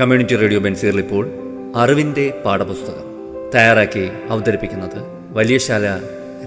Community radio ബെൻസീറിൽ ഇപ്പോൾ അറിവിന്റെ പാഠപുസ്തകം തയ്യാറാക്കി അവതരിപ്പിക്കുന്നത് വലിയശാല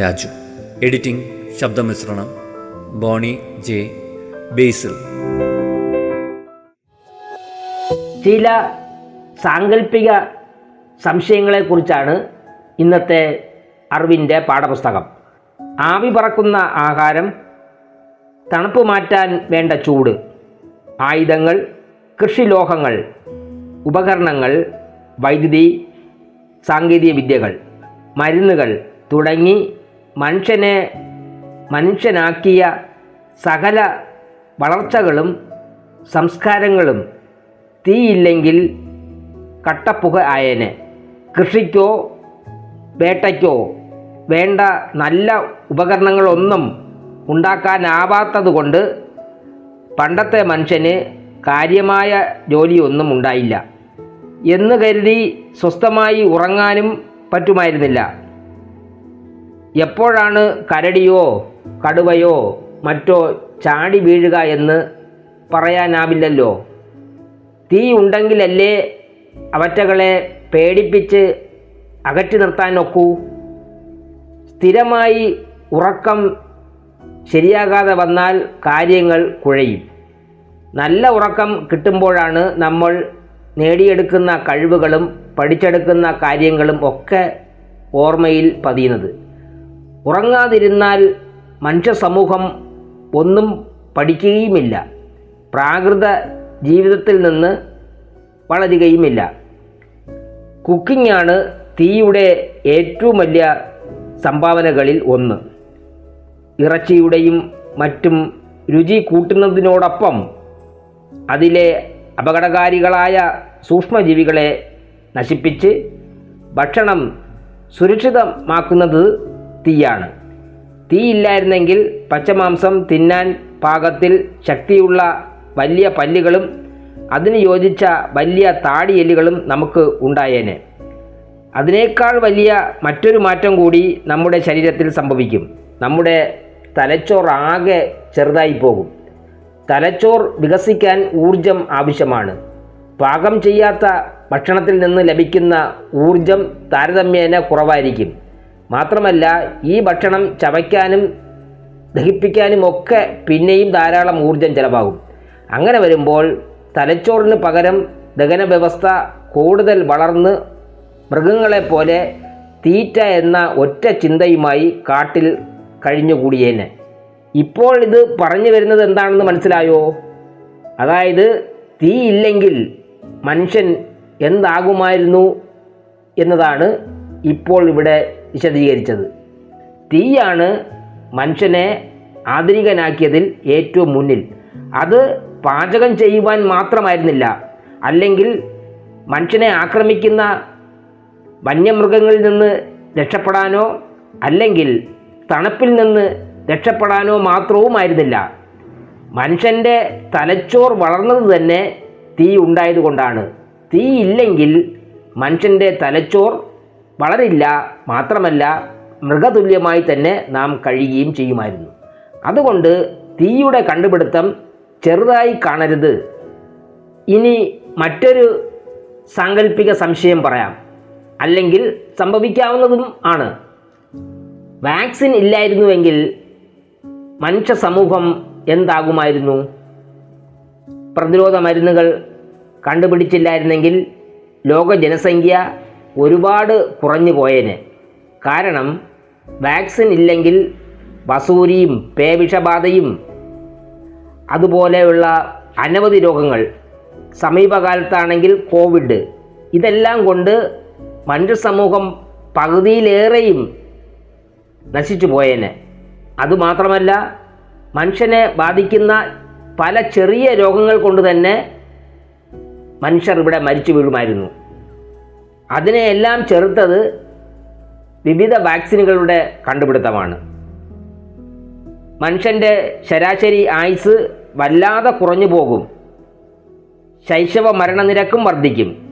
രാജു. എഡിറ്റിംഗ് ശബ്ദമിശ്രണം ബോണി ജെ ബേസിൽ. ചില സാങ്കല്പിക സംശയങ്ങളെക്കുറിച്ചാണ് ഇന്നത്തെ അറിവിന്റെ പാഠപുസ്തകം. ആവി പറക്കുന്ന ആഹാരം തണുപ്പ് മാറ്റാൻ വേണ്ട ചൂട് ആയുധങ്ങൾ കൃഷിലോഹങ്ങൾ ഉപകരണങ്ങൾ വൈദ്യുതി സാങ്കേതിക വിദ്യകൾ മരുന്നുകൾ തുടങ്ങി മനുഷ്യനെ മനുഷ്യനാക്കിയ സകല വളർച്ചകളും സംസ്കാരങ്ങളും തീയില്ലെങ്കിൽ കട്ടപ്പുക ആയേനെ. കൃഷിക്കോ വേട്ടയ്ക്കോ വേണ്ട നല്ല ഉപകരണങ്ങളൊന്നും ഉണ്ടാക്കാനാവാത്തതുകൊണ്ട് പണ്ടത്തെ മനുഷ്യന് കാര്യമായ ജോലിയൊന്നും ഉണ്ടായില്ല. എന്ന് കരുതി സ്വസ്ഥമായി ഉറങ്ങാനും പറ്റുമായിരുന്നില്ല. എപ്പോഴാണ് കരടിയോ കടുവയോ മറ്റോ ചാടി വീഴുക എന്ന് പറയാനാവില്ലല്ലോ. തീ ഉണ്ടെങ്കിലല്ലേ അവറ്റകളെ പേടിപ്പിച്ച് അകറ്റി നിർത്താൻ ഒക്കൂ. സ്ഥിരമായി ഉറക്കം ശരിയാകാതെ വന്നാൽ കാര്യങ്ങൾ കുഴയും. നല്ല ഉറക്കം കിട്ടുമ്പോഴാണ് നമ്മൾ നേടിയെടുക്കുന്ന കഴിവുകളും പഠിച്ചെടുക്കുന്ന കാര്യങ്ങളും ഒക്കെ ഓർമ്മയിൽ പതിയുന്നത്. ഉറങ്ങാതിരുന്നാൽ മനുഷ്യ സമൂഹം ഒന്നും പഠിക്കുകയുമില്ല. പ്രാകൃത ജീവിതത്തിൽ നിന്ന് വളരുകയുമില്ല. കുക്കിംഗാണ് തീയുടെ ഏറ്റവും വലിയ സംഭാവനകളിൽ ഒന്ന്. ഇറച്ചിയുടെയും മറ്റും രുചി കൂട്ടുന്നതിനോടൊപ്പം അതിലെ അപകടകാരികളായ സൂക്ഷ്മജീവികളെ നശിപ്പിച്ച് ഭക്ഷണം സുരക്ഷിതമാക്കുന്നത് തീയാണ്. തീയില്ലായിരുന്നെങ്കിൽ പച്ചമാംസം തിന്നാൻ പാകത്തിൽ ശക്തിയുള്ള വലിയ പല്ലുകളും അതിന് യോജിച്ച വലിയ താടിയെല്ലുകളും നമുക്ക് ഉണ്ടായേനെ. അതിനേക്കാൾ വലിയ മറ്റൊരു മാറ്റം കൂടി നമ്മുടെ ശരീരത്തിൽ സംഭവിക്കും. നമ്മുടെ തലച്ചോറാകെ ചെറുതായി പോകും തലച്ചോർ വികസിക്കാൻ ഊർജം ആവശ്യമാണ്. പാകം ചെയ്യാത്ത ഭക്ഷണത്തിൽ നിന്ന് ലഭിക്കുന്ന ഊർജം താരതമ്യേന കുറവായിരിക്കും. മാത്രമല്ല ഈ ഭക്ഷണം ചവയ്ക്കാനും ദഹിപ്പിക്കാനും ഒക്കെ പിന്നെയും ധാരാളം ഊർജം ചിലവാകും. അങ്ങനെ വരുമ്പോൾ തലച്ചോറിന് പകരം ദഹന വ്യവസ്ഥ കൂടുതൽ വളർന്ന് മൃഗങ്ങളെപ്പോലെ തീറ്റ എന്ന ഒറ്റ ചിന്തയുമായി കാട്ടിൽ കഴിഞ്ഞുകൂടിയേനെ. ഇപ്പോൾ ഇത് പറഞ്ഞു വരുന്നത് എന്താണെന്ന് മനസ്സിലായോ? അതായത് തീ ഇല്ലെങ്കിൽ മനുഷ്യൻ എന്താകുമായിരുന്നു എന്നതാണ് ഇപ്പോൾ ഇവിടെ വിശദീകരിച്ചത്. തീയാണ് മനുഷ്യനെ ആധുനികനാക്കിയതിൽ ഏറ്റവും മുന്നിൽ. അത് പാചകം ചെയ്യുവാൻ മാത്രമായിരുന്നില്ല. അല്ലെങ്കിൽ മനുഷ്യനെ ആക്രമിക്കുന്ന വന്യമൃഗങ്ങളിൽ നിന്ന് രക്ഷപ്പെടാനോ അല്ലെങ്കിൽ തണുപ്പിൽ നിന്ന് രക്ഷപ്പെടാനോ മാത്രവുമായിരുന്നില്ല. മനുഷ്യന്റെ തലച്ചോർ വളർന്നത് തന്നെ തീ ഉണ്ടായതുകൊണ്ടാണ്. തീ ഇല്ലെങ്കിൽ മനുഷ്യന്റെ തലച്ചോർ വളരില്ല മാത്രമല്ല മൃഗതുല്യമായി തന്നെ നാം കഴിയുകയും ചെയ്യുമായിരുന്നു. അതുകൊണ്ട് തീയുടെ കണ്ടുപിടുത്തം ചെറുതായി കാണരുത്. ഇനി മറ്റൊരു സാങ്കല്പിക സംശയം പറയാം. അല്ലെങ്കിൽ സംഭവിക്കാവുന്നതും ആണ്. വാക്സിൻ ഇല്ലായിരുന്നുവെങ്കിൽ മനുഷ്യ സമൂഹം എന്താകുമായിരുന്നു? പ്രതിരോധ മരുന്നുകൾ കണ്ടുപിടിച്ചില്ലായിരുന്നെങ്കിൽ ലോക ജനസംഖ്യ ഒരുപാട് കുറഞ്ഞു പോയേനെ. കാരണം വാക്സിൻ ഇല്ലെങ്കിൽ വസൂരിയും പേവിഷബാധയും അതുപോലെയുള്ള അനവധി രോഗങ്ങൾ സമീപകാലത്താണെങ്കിൽ കോവിഡ് ഇതെല്ലാം കൊണ്ട് മനുഷ്യ സമൂഹം പകുതിയിലേറെയും നശിച്ചു പോയേനെ. അതുമാത്രമല്ല മനുഷ്യനെ ബാധിക്കുന്ന പല ചെറിയ രോഗങ്ങൾ കൊണ്ട് തന്നെ മനുഷ്യർ ഇവിടെ മരിച്ചു വീഴുമായിരുന്നു. അതിനെയെല്ലാം ചെറുത്തത് വിവിധ വാക്സിനുകളുടെ കണ്ടുപിടുത്തമാണ്. മനുഷ്യന്റെ ശരാശരി ആയുസ് വല്ലാതെ കുറഞ്ഞു പോകും. ശൈശവ മരണനിരക്കും വർദ്ധിക്കും.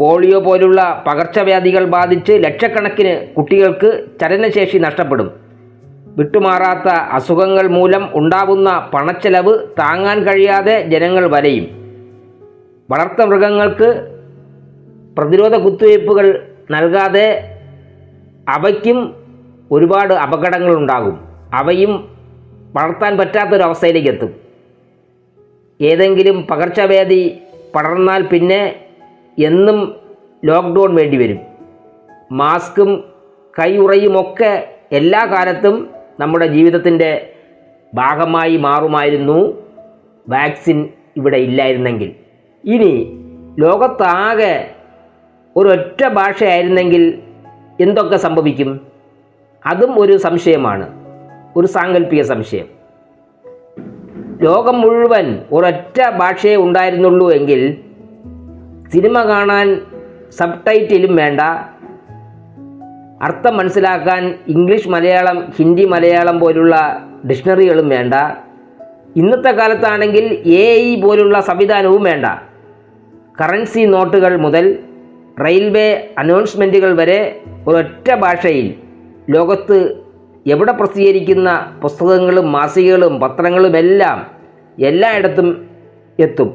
പോളിയോ പോലുള്ള പകർച്ചവ്യാധികൾ ബാധിച്ച് ലക്ഷക്കണക്കിന് കുട്ടികൾക്ക് ചലനശേഷി നഷ്ടപ്പെടും. വിട്ടുമാറാത്ത അസുഖങ്ങൾ മൂലം ഉണ്ടാകുന്ന പണച്ചെലവ് താങ്ങാൻ കഴിയാതെ ജനങ്ങൾ വലയും. വളർത്ത മൃഗങ്ങൾക്ക് പ്രതിരോധ കുത്തിവയ്പ്പുകൾ നൽകാതെ അവയ്ക്കും ഒരുപാട് അപകടങ്ങളുണ്ടാകും അവയും വളർത്താൻ പറ്റാത്തൊരവസ്ഥയിലേക്ക് എത്തും ഏതെങ്കിലും പകർച്ചവ്യാധി പടർന്നാൽ പിന്നെ എന്നും ലോക്ക്ഡൗൺ വേണ്ടിവരും. മാസ്കും കൈയുറയുമൊക്കെ എല്ലാ കാലത്തും നമ്മുടെ ജീവിതത്തിന്റെ ഭാഗമായി മാറുമായിരുന്നു വാക്സിൻ ഇവിടെ ഇല്ലായിരുന്നെങ്കിൽ. ഇനി ലോകത്താകെ ഒരൊറ്റ ഭാഷയായിരുന്നെങ്കിൽ എന്തൊക്കെ സംഭവിക്കും? അതും ഒരു സംശയമാണ്. ഒരു സാങ്കല്പിക സംശയം. ലോകം മുഴുവൻ ഒരൊറ്റ ഭാഷയെ ഉണ്ടായിരുന്നുള്ളൂ എങ്കിൽ സിനിമ കാണാൻ സബ് ടൈറ്റിലും വേണ്ട അർത്ഥം മനസ്സിലാക്കാൻ ഇംഗ്ലീഷ് മലയാളം ഹിന്ദി മലയാളം പോലുള്ള ഡിക്ഷണറികളും വേണ്ട. ഇന്നത്തെ കാലത്താണെങ്കിൽ എ ഐ പോലുള്ള സംവിധാനവും വേണ്ട. കറൻസി നോട്ടുകൾ മുതൽ റെയിൽവേ അനൗൺസ്മെന്റുകൾ വരെ ഒരൊറ്റ ഭാഷയിൽ ലോകത്ത് എവിടെ പ്രസിദ്ധീകരിക്കുന്ന പുസ്തകങ്ങളും മാസികകളും പത്രങ്ങളുമെല്ലാം എല്ലായിടത്തും എത്തും.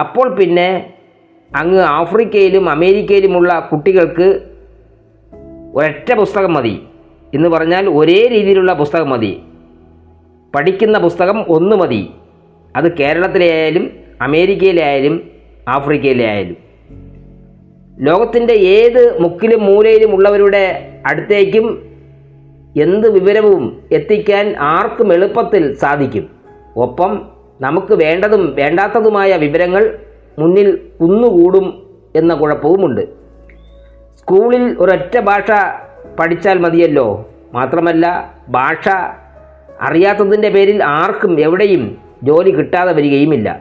അപ്പോൾ പിന്നെ അങ്ങ് ആഫ്രിക്കയിലും അമേരിക്കയിലുമുള്ള കുട്ടികൾക്ക് ഒരൊറ്റ പുസ്തകം മതി എന്ന് പറഞ്ഞാൽ ഒരേ രീതിയിലുള്ള പുസ്തകം മതി. പഠിക്കുന്ന പുസ്തകം ഒന്ന് മതി. അത് കേരളത്തിലെ ആയാലും അമേരിക്കയിലെ ആയാലും ആഫ്രിക്കയിലെ ആയാലും ലോകത്തിന്റെ ഏത് മുക്കിലും മൂലയിലും ഉള്ളവരുടെ അടുത്തേക്കും എന്ത് വിവരവും എത്തിക്കാൻ ആർക്കും എളുപ്പത്തിൽ സാധിക്കും. ഒപ്പം നമുക്ക് വേണ്ടതും വേണ്ടാത്തതുമായ വിവരങ്ങൾ മുന്നിൽ കുന്നുകൂടും എന്ന കുഴപ്പവുമുണ്ട്. സ്കൂളിൽ ഒരൊറ്റ ഭാഷ പഠിച്ചാൽ മതിയല്ലോ. മാത്രമല്ല ഭാഷ അറിയാത്തതിന്റെ പേരിൽ ആർക്കും എവിടെയും ജോലി കിട്ടാതെ വരികയുമില്ല.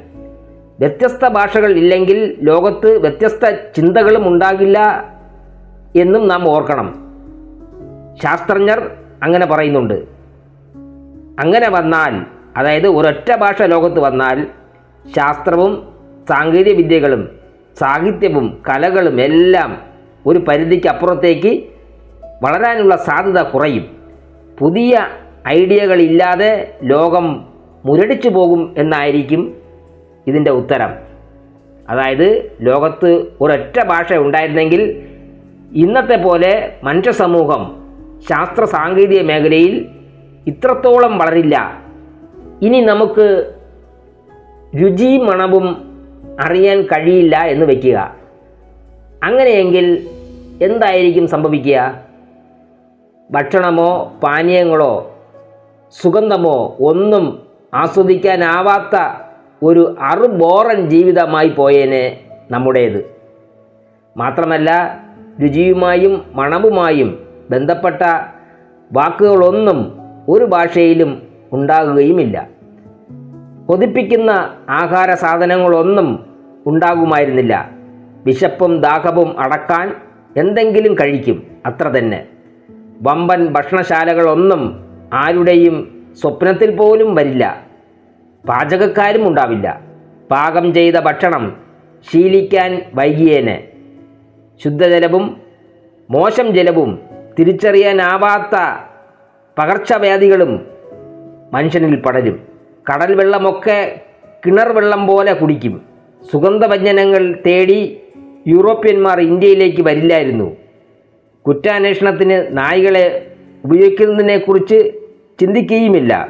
വ്യത്യസ്ത ഭാഷകൾ ഇല്ലെങ്കിൽ ലോകത്ത് വ്യത്യസ്ത ചിന്തകളും ഉണ്ടാകില്ല എന്നും നാം ഓർക്കണം. ശാസ്ത്രജ്ഞർ അങ്ങനെ പറയുന്നുണ്ട്. അങ്ങനെ വന്നാൽ അതായത് ഒരൊറ്റ ഭാഷ ലോകത്ത് വന്നാൽ ശാസ്ത്രവും സാങ്കേതിക വിദ്യകളും സാഹിത്യവും കലകളും എല്ലാം ഒരു പരിധിക്ക് അപ്പുറത്തേക്ക് വളരാനുള്ള സാധ്യത കുറയും. പുതിയ ഐഡിയകളില്ലാതെ ലോകം മുരടിച്ചു പോകും എന്നായിരിക്കും ഇതിന്റെ ഉത്തരം. അതായത് ലോകത്ത് ഒരൊറ്റ ഭാഷ ഉണ്ടായിരുന്നെങ്കിൽ ഇന്നത്തെ പോലെ മനുഷ്യ സമൂഹം ശാസ്ത്ര സാങ്കേതിക മേഖലയിൽ ഇത്രത്തോളം വളരില്ല. ഇനി നമുക്ക് രുചിയും മണവും അറിയാൻ കഴിയില്ല എന്ന് വയ്ക്കുക അങ്ങനെയെങ്കിൽ എന്തായിരിക്കും സംഭവിക്കുക? ഭക്ഷണമോ പാനീയങ്ങളോ സുഗന്ധമോ ഒന്നും ആസ്വദിക്കാനാവാത്ത ഒരു അറുബോറൻ ജീവിതമായി പോയേനെ നമ്മുടേത്. മാത്രമല്ല രുചിയുമായും മണവുമായും ബന്ധപ്പെട്ട വാക്കുകളൊന്നും ഒരു ഭാഷയിലും ഉണ്ടാകുകയുമില്ല. കൊതിപ്പിക്കുന്ന ആഹാര സാധനങ്ങളൊന്നും ഉണ്ടാകുമായിരുന്നില്ല. വിശപ്പും ദാഹവും അടക്കാൻ എന്തെങ്കിലും കഴിക്കും അത്ര തന്നെ. വമ്പൻ ഭക്ഷണശാലകളൊന്നും ആരുടെയും സ്വപ്നത്തിൽ പോലും വരില്ല. പാചകക്കാരും ഉണ്ടാവില്ല. പാകം ചെയ്ത ഭക്ഷണം ശീലിക്കാൻ വൈകിയേനെ. ശുദ്ധജലവും മോശം ജലവും തിരിച്ചറിയാനാവാത്ത പകർച്ചവ്യാധികളും മനുഷ്യനിൽ പടരും. കടൽ വെള്ളമൊക്കെ കിണർ വെള്ളം പോലെ കുടിക്കും. സുഗന്ധവ്യഞ്ജനങ്ങൾ തേടി യൂറോപ്യന്മാർ ഇന്ത്യയിലേക്ക് വരില്ലായിരുന്നു. കുറ്റാന്വേഷണത്തിന് നായികളെ ഉപയോഗിക്കുന്നതിനെക്കുറിച്ച് ചിന്തിക്കുകയുമില്ല.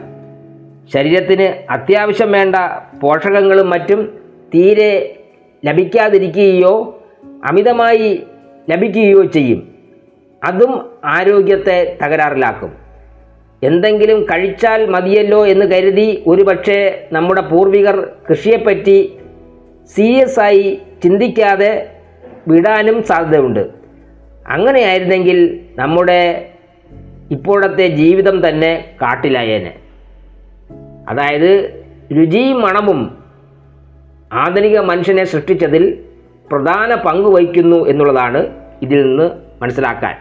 ശരീരത്തിന് അത്യാവശ്യം വേണ്ട പോഷകങ്ങളും മറ്റും തീരെ ലഭിക്കാതിരിക്കുകയോ അമിതമായി ലഭിക്കുകയോ ചെയ്യും. അതും ആരോഗ്യത്തെ തകരാറിലാക്കും. എന്തെങ്കിലും കഴിച്ചാൽ മതിയല്ലോ എന്ന് കരുതി ഒരുപക്ഷെ നമ്മുടെ പൂർവികർ കൃഷിയെപ്പറ്റി സീരിയസ് ആയി ചിന്തിക്കാതെ വിടാനും സാധ്യതയുണ്ട്. അങ്ങനെയായിരുന്നെങ്കിൽ നമ്മുടെ ഇപ്പോഴത്തെ ജീവിതം തന്നെ കാട്ടിലായേനെ. അതായത് രുചിയും മണവും ആധുനിക മനുഷ്യനെ സൃഷ്ടിച്ചതിൽ പ്രധാന പങ്ക് വഹിക്കുന്നു എന്നുള്ളതാണ് ഇതിൽ നിന്ന് മനസ്സിലാക്കാൻ.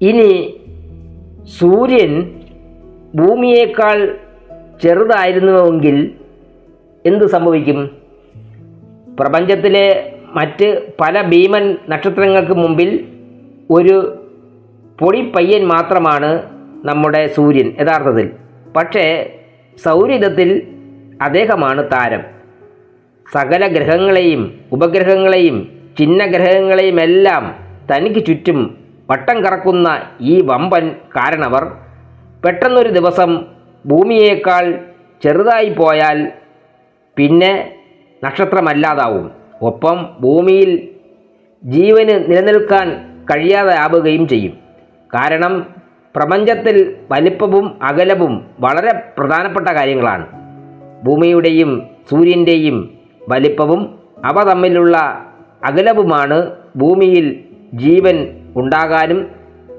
ഇനി സൂര്യൻ ഭൂമിയേക്കാൾ ചെറുതായിരുന്നുവെങ്കിൽ എന്ത് സംഭവിക്കും? പ്രപഞ്ചത്തിലെ മറ്റ് പല ഭീമൻ നക്ഷത്രങ്ങൾക്ക് മുമ്പിൽ ഒരു പൊടി പയ്യൻ മാത്രമാണ് നമ്മുടെ സൂര്യൻ യഥാർത്ഥത്തിൽ. പക്ഷേ സൗരയുധത്തിൽ അദ്ദേഹമാണ് താരം. സകല ഗ്രഹങ്ങളെയും ഉപഗ്രഹങ്ങളെയും ചിഹ്നഗ്രഹങ്ങളെയും എല്ലാം തനിക്ക് ചുറ്റും വട്ടം കറക്കുന്ന ഈ വമ്പൻ കാരണവർ പെട്ടെന്നൊരു ദിവസം ഭൂമിയേക്കാൾ ചെറുതായി പോയാൽ പിന്നെ നക്ഷത്രമല്ലാതാവും. ഒപ്പം ഭൂമിയിൽ ജീവന് നിലനിൽക്കാൻ കഴിയാതെ ആവുകയും ചെയ്യും. കാരണം പ്രപഞ്ചത്തിൽ വലിപ്പവും അകലവും വളരെ പ്രധാനപ്പെട്ട കാര്യങ്ങളാണ്. ഭൂമിയുടെയും സൂര്യന്റെയും വലിപ്പവും അവ തമ്മിലുള്ള അകലവുമാണ് ഭൂമിയിൽ ജീവൻ ഉണ്ടാകാനും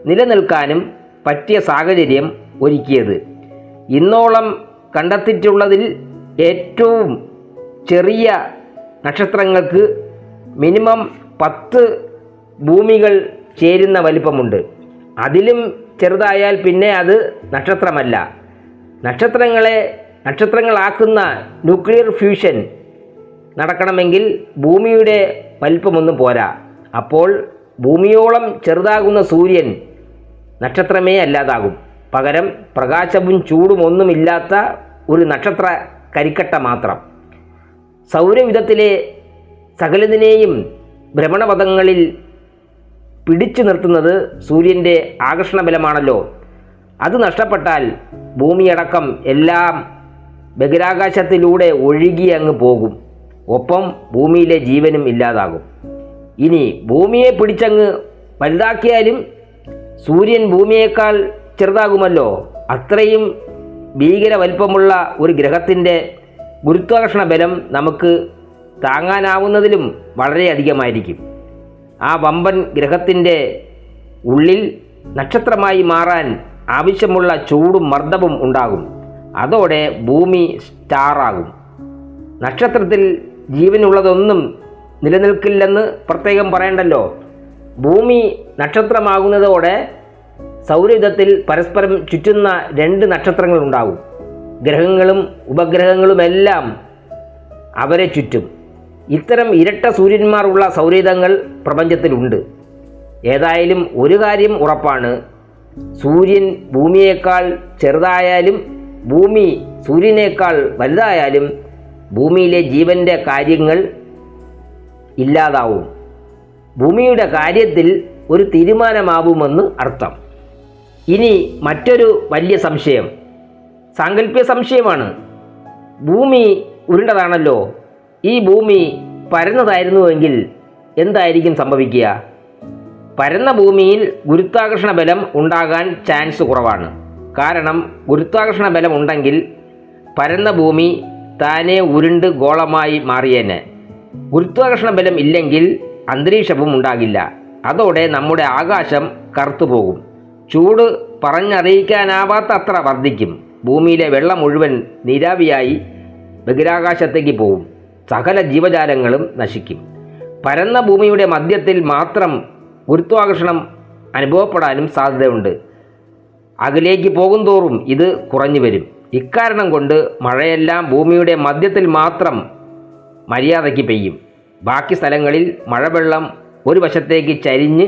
നിലനിൽക്കാനും പറ്റിയ സാഹചര്യം ഒരുക്കിയത്. ഇന്നോളം കണ്ടെത്തിയിട്ടുള്ളതിൽ ഏറ്റവും ചെറിയ നക്ഷത്രങ്ങൾക്ക് മിനിമം പത്ത് ഭൂമികൾ ചേരുന്ന വലിപ്പമുണ്ട്. അതിലും ചെറുതായാൽ പിന്നെ അത് നക്ഷത്രമല്ല. നക്ഷത്രങ്ങളെ നക്ഷത്രങ്ങളാക്കുന്ന ന്യൂക്ലിയർ ഫ്യൂഷൻ നടക്കണമെങ്കിൽ ഭൂമിയുടെ വലിപ്പമൊന്നും പോരാ. അപ്പോൾ ഭൂമിയോളം ചെറുതാകുന്ന സൂര്യൻ നക്ഷത്രമേ അല്ലാതാകും. പകരം പ്രകാശവും ചൂടും ഒന്നുമില്ലാത്ത ഒരു നക്ഷത്ര കരിക്കട്ട മാത്രം. സൗരയുധത്തിലെ സകലതിനെയും ഭ്രമണപഥങ്ങളിൽ പിടിച്ചു നിർത്തുന്നത് സൂര്യന്റെ ആകർഷണ ബലമാണല്ലോ അത് നഷ്ടപ്പെട്ടാൽ ഭൂമിയടക്കം എല്ലാം ബഹിരാകാശത്തിലൂടെ ഒഴുകി അങ്ങ് പോകും. ഒപ്പം ഭൂമിയിലെ ജീവനും ഇല്ലാതാകും. ഇനി ഭൂമിയെ പിടിച്ചങ്ങ് വലുതാക്കിയാലും സൂര്യൻ ഭൂമിയേക്കാൾ ചെറുതാകുമല്ലോ. അത്രയും ഭീകര വലിപ്പമുള്ള ഒരു ഗ്രഹത്തിന്റെ ഗുരുത്വാകർഷണ ബലം നമുക്ക് താങ്ങാനാവുന്നതിലും വളരെയധികമായിരിക്കും ആ വമ്പൻ ഗ്രഹത്തിന്റെ ഉള്ളിൽ നക്ഷത്രമായി മാറാൻ ആവശ്യമുള്ള ചൂടും മർദ്ദവും ഉണ്ടാകും. അതോടെ ഭൂമി സ്റ്റാറാകും. നക്ഷത്രത്തിൽ ജീവനുള്ളതൊന്നും നിലനിൽക്കില്ലെന്ന് പ്രത്യേകം പറയണ്ടല്ലോ. ഭൂമി നക്ഷത്രമാകുന്നതോടെ സൗരയുധത്തിൽ പരസ്പരം ചുറ്റുന്ന രണ്ട് നക്ഷത്രങ്ങൾ ഉണ്ടാകും ഗ്രഹങ്ങളും ഉപഗ്രഹങ്ങളുമെല്ലാം അവരെ ചുറ്റും. ഇത്തരം ഇരട്ട സൂര്യന്മാരുള്ള സൗരയുധങ്ങൾ പ്രപഞ്ചത്തിലുണ്ട്. ഏതായാലും ഒരു കാര്യം ഉറപ്പാണ്. സൂര്യൻ ഭൂമിയേക്കാൾ ചെറുതായാലും ഭൂമി സൂര്യനേക്കാൾ വലുതായാലും ഭൂമിയിലെ ജീവന്റെ കാര്യങ്ങൾ ഇല്ലാതാവും. ഭൂമിയുടെ കാര്യത്തിൽ ഒരു തീരുമാനമാവുമെന്ന് അർത്ഥം. ഇനി മറ്റൊരു വലിയ സംശയം. സാങ്കല്പിക സംശയമാണ്. ഭൂമി ഉരുണ്ടതാണല്ലോ. ഈ ഭൂമി പരന്നതായിരുന്നുവെങ്കിൽ എന്തായിരിക്കും സംഭവിക്കുക? പരന്ന ഭൂമിയിൽ ഗുരുത്വാകർഷണ ബലം ഉണ്ടാകാൻ ചാൻസ് കുറവാണ്. കാരണം ഗുരുത്വാകർഷണ ബലം ഉണ്ടെങ്കിൽ പരന്ന ഭൂമി താനെ ഉരുണ്ട് ഗോളമായി മാറിയേനെ. ഗുരുത്വാകർഷണ ബലം ഇല്ലെങ്കിൽ അന്തരീക്ഷവും ഉണ്ടാകില്ല. അതോടെ നമ്മുടെ ആകാശം കറുത്തുപോകും. ചൂട് പറഞ്ഞറിയിക്കാനാവാത്ത അത്ര വർദ്ധിക്കും. ഭൂമിയിലെ വെള്ളം മുഴുവൻ നീരാവിയായി ബഹിരാകാശത്തേക്ക് പോവും. സകല ജീവജാലങ്ങളും നശിക്കും. പരന്ന ഭൂമിയുടെ മധ്യത്തിൽ മാത്രം ഗുരുത്വാകർഷണം അനുഭവപ്പെടാനും സാധ്യതയുണ്ട്. അകലേക്ക് പോകുന്തോറും ഇത് കുറഞ്ഞു വരും. ഇക്കാരണം കൊണ്ട് മഴയെല്ലാം ഭൂമിയുടെ മധ്യത്തിൽ മാത്രം മര്യാദയ്ക്ക് പെയ്യും. ബാക്കി സ്ഥലങ്ങളിൽ മഴവെള്ളം ഒരു വശത്തേക്ക് ചരിഞ്ഞ്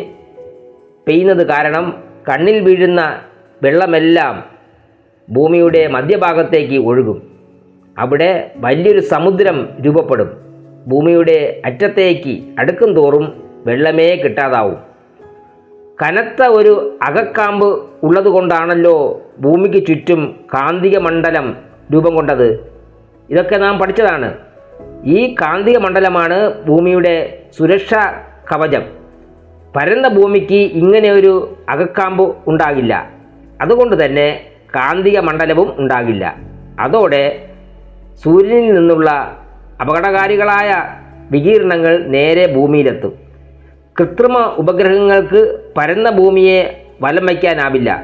പെയ്യുന്നത് കാരണം കണ്ണിൽ വീഴുന്ന വെള്ളമെല്ലാം ഭൂമിയുടെ മധ്യഭാഗത്തേക്ക് ഒഴുകും. അവിടെ വലിയൊരു സമുദ്രം രൂപപ്പെടും. ഭൂമിയുടെ അറ്റത്തേക്ക് അടുക്കും തോറും വെള്ളമേ കിട്ടാതാവും. കനത്ത ഒരു അകക്കാമ്പ് ഉള്ളതുകൊണ്ടാണല്ലോ ഭൂമിക്ക് ചുറ്റും കാന്തിക മണ്ഡലം രൂപം കൊണ്ടത്. ഇതൊക്കെ നാം പഠിച്ചതാണ്. ഈ കാന്തിക മണ്ഡലമാണ് ഭൂമിയുടെ സുരക്ഷാ കവചം. പരന്ന ഭൂമിക്ക് ഇങ്ങനെ ഒരു അകക്കാമ്പ് ഉണ്ടാകില്ല. അതുകൊണ്ട് തന്നെ കാന്തിക മണ്ഡലവും ഉണ്ടാകില്ല. അതോടെ സൂര്യനിൽ നിന്നുള്ള അപകടകാരികളായ വികിരണങ്ങൾ നേരെ ഭൂമിയിലെത്തും. കൃത്രിമ ഉപഗ്രഹങ്ങൾക്ക് പരന്ന ഭൂമിയെ വലം വയ്ക്കാനാവില്ല.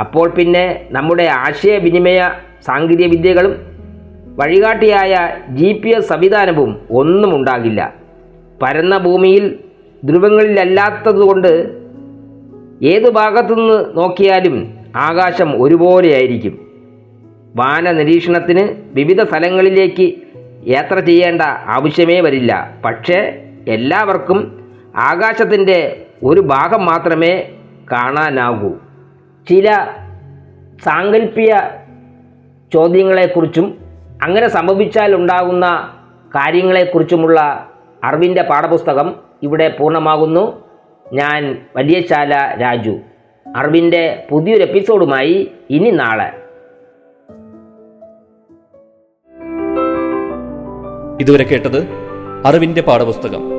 അപ്പോൾ പിന്നെ നമ്മുടെ ആശയവിനിമയ സാങ്കേതിക വിദ്യകളും വഴികാട്ടിയായ ജി പി എസ് സംവിധാനവും ഒന്നും ഉണ്ടാകില്ല. പരന്ന ഭൂമിയിൽ ധ്രുവങ്ങളിലല്ലാത്തതുകൊണ്ട് ഏത് ഭാഗത്തുനിന്ന് നോക്കിയാലും ആകാശം ഒരുപോലെയായിരിക്കും. വാന നിരീക്ഷണത്തിന് വിവിധ സ്ഥലങ്ങളിലേക്ക് യാത്ര ചെയ്യേണ്ട ആവശ്യമേ വരില്ല. പക്ഷേ എല്ലാവർക്കും ആകാശത്തിന്റെ ഒരു ഭാഗം മാത്രമേ കാണാനാകൂ. ചില സാങ്കല്പിക ചോദ്യങ്ങളെക്കുറിച്ചും അങ്ങനെ സംഭവിച്ചാൽ ഉണ്ടാകുന്ന കാര്യങ്ങളെക്കുറിച്ചുമുള്ള അറിവിന്റെ പാഠപുസ്തകം ഇവിടെ പൂർണമാകുന്നു. ഞാൻ വലിയശാല രാജു. അറിവിന്റെ പുതിയൊരു എപ്പിസോഡുമായി ഇനി നാളെ. ഇതുവരെ കേട്ടത് അറിവിന്റെ പാഠപുസ്തകം.